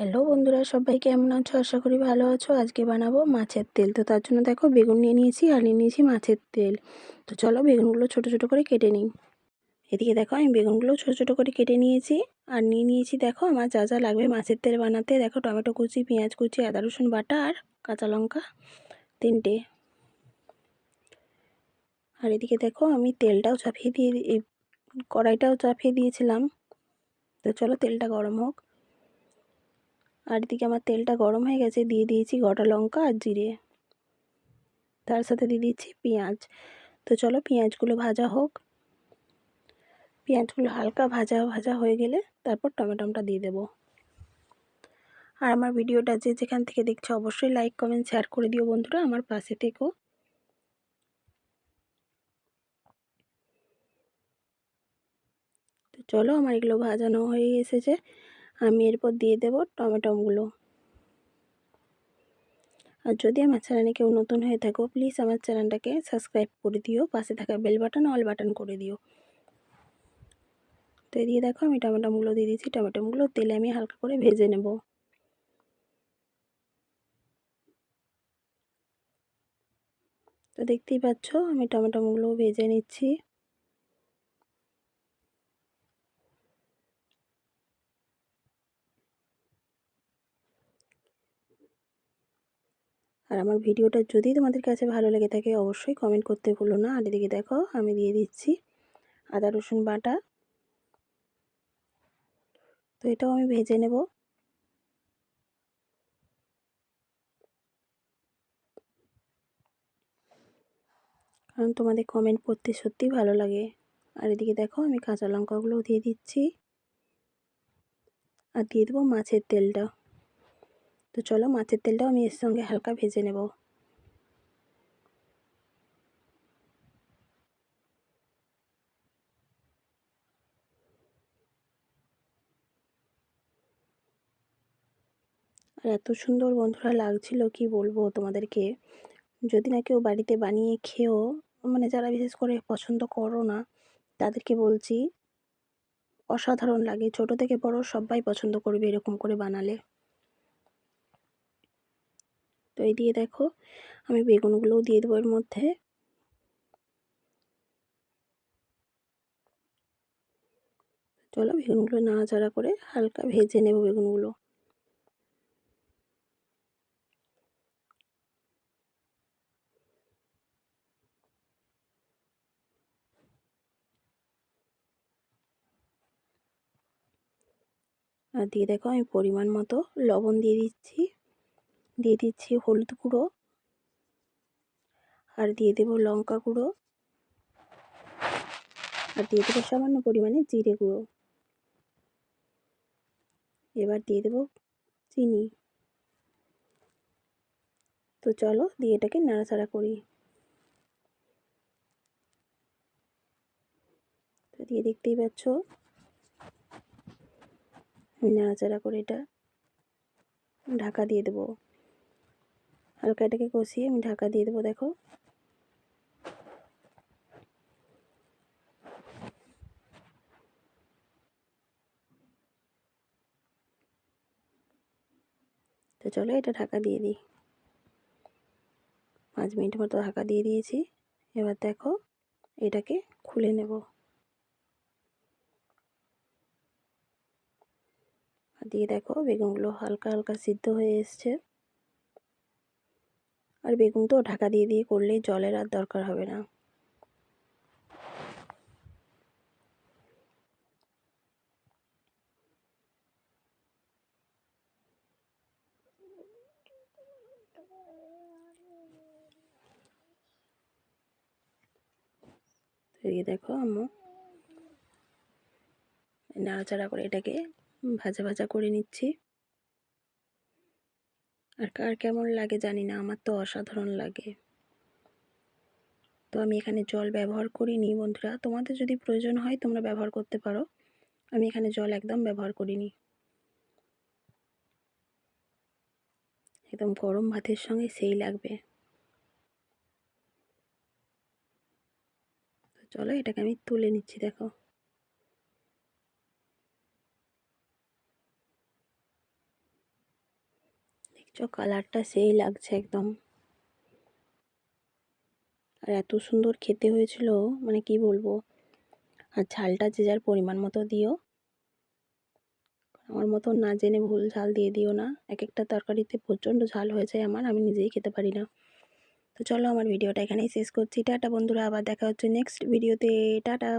Hello বন্ধুরা, সবাই কেমন আছো? আশা করি ভালো আছো। আজকে বানাবো মাছের তেল। তো তার জন্য দেখো বেগুন নিয়ে নিয়েছি আর নিয়ে নিয়েছি মাছের তেল। তো চলো বেগুনগুলো ছোট ছোট করে কেটে নিই। এদিকে দেখো আমি বেগুনগুলো ছোট ছোট করে কেটে নিয়েছি আর নিয়ে নিয়েছি দেখো আমার যা যা লাগবে মাছের তেল বানাতে। দেখো টমেটো কুচি, পেঁয়াজ কুচি, আদা রসুন বাটা আর কাঁচা লঙ্কা তিনটে। আর এদিকে দেখো আমি তেলটাও চাপিয়ে দিয়ে কড়াইটাও চাপিয়ে দিয়েছিলাম। তো চলো তেলটা গরম হোক। আর এদিকে আমার তেলটা গরম হয়ে গেছে, দিয়ে দিয়েছি গোটা লঙ্কা আর জিরে। তার সাথে দিয়ে দিচ্ছি পেঁয়াজ। তো চলো পেঁয়াজগুলো ভাজা হোক। পেঁয়াজগুলো হালকা ভাজা ভাজা হয়ে গেলে তারপর টমেটোটা দিয়ে দেবো। আর আমার ভিডিওটা যে যেখান থেকে দেখছ অবশ্যই লাইক, কমেন্ট, শেয়ার করে দিও বন্ধুরা, আমার পাশে থেকো। তো চলো আমার এগুলো ভাজানো হয়ে এসেছে। আমি এরপর দিয়ে দেব টমেটোগুলো আর যদি আমার চ্যানেলে কেউ নতুন হয়ে থাকো প্লিজ আমার চ্যানেলটাকে সাবস্ক্রাইব করে দিও, পাশে থাকা বেল বাটন অল বাটন করে দিও। তো দিয়ে দেখো আমি টমেটোগুলো দিয়ে দিয়েছি টমেটোগুলো তেলে আমি হালকা করে ভেজে নেব। তো দেখতেই পাচ্ছ আমি টমেটোগুলো ভেজে নিচ্ছি। আর আমার ভিডিওটা যদি তোমাদের কাছে ভালো লেগে থাকে অবশ্যই কমেন্ট করতে ভুলো না। আর এদিকে দেখো, আমি দিয়ে দিচ্ছি আদা, রসুন বাটা। তো এটাও আমি ভেজে নেব। কারণ তোমাদের কমেন্ট পড়তে সত্যিই ভালো লাগে। আর এদিকে দেখো, আমি কাঁচা লঙ্কাগুলোও দিয়ে দিচ্ছি। আর দিয়ে দেবো মাছের তেলটা। তো চলো মাছের তেলটাও আমি এর সঙ্গে হালকা ভেজে নেব। আর এত সুন্দর বন্ধুরা লাগছিল, কি বলব তোমাদেরকে? যদি না কেউ বাড়িতে বানিয়ে খেয়েও মানে যারা বিশেষ করে পছন্দ করো না, তাদেরকে বলছি, অসাধারণ লাগে। ছোট থেকে বড় সবাই পছন্দ করবে এরকম করে বানালে। তো এই দিয়ে দেখো, আমি বেগুনগুলোও দিয়ে দেবো এর মধ্যে। চলো বেগুনগুলো নাড়াচাড়া করে হালকা ভেজে নেব বেগুনগুলো। আর দিয়ে দেখো আমি পরিমাণ মতো লবণ দিয়ে দিচ্ছি। দিয়ে দিচ্ছি হলুদ গুঁড়ো আর দিয়ে দেবো লঙ্কা গুঁড়ো আর দিয়ে দেবো সামান্য পরিমাণে জিরে গুঁড়ো। এবার দিয়ে দেবো চিনি। তো চলো দিয়ে এটাকে নাড়াচাড়া করি। তো দিয়ে দেখতেই পাচ্ছ আমি নাড়াচাড়া করে এটা ঢাকা দিয়ে দেবো। হালকা এটাকে কষিয়ে আমি ঢাকা দিয়ে দেবো, দেখো। তো চলো এটা ঢাকা দিয়ে দিই। পাঁচ মিনিট মতো ঢাকা দিয়ে দিয়েছি। এবার দেখো, এটাকে খুলে নেব। দিয়ে দেখো, বেগুনগুলো হালকা হালকা সিদ্ধ হয়ে এসছে। আর বেগুন তো ঢাকা দিয়ে দিয়ে করলেই জলের আর দরকার হবে না। দেখো আম্মু নাড়াচাড়া করে এটাকে ভাজা ভাজা করে নিচ্ছি। আর কার কেমন লাগে জানি না, আমার তো অসাধারণ লাগে। তো আমি এখানে জল ব্যবহার করিনি বন্ধুরা, তোমাদের যদি প্রয়োজন হয় তোমরা ব্যবহার করতে পারো। আমি এখানে জল একদম ব্যবহার করিনি। একদম গরম ভাতের সঙ্গে সেই লাগবে। চলো এটাকে আমি তুলে নিচ্ছি, দেখো। কালারটা সেই লাগছে একদম। আর এত সুন্দর খেতে হয়েছিল মানে কি বলব? আর ঝালটা যে যার পরিমাণ মতো দিও। আমার মতো না জেনে ভুল ঝাল দিয়ে দিও না। এক একটা তরকারিতে প্রচণ্ড ঝাল হয়ে যায় আমার, আমি নিজেই খেতে পারি না। তো চলো আমার ভিডিওটা এখানেই শেষ করছি। টাটা বন্ধুরা, আবার দেখা হচ্ছে নেক্সট ভিডিওতে টাটা।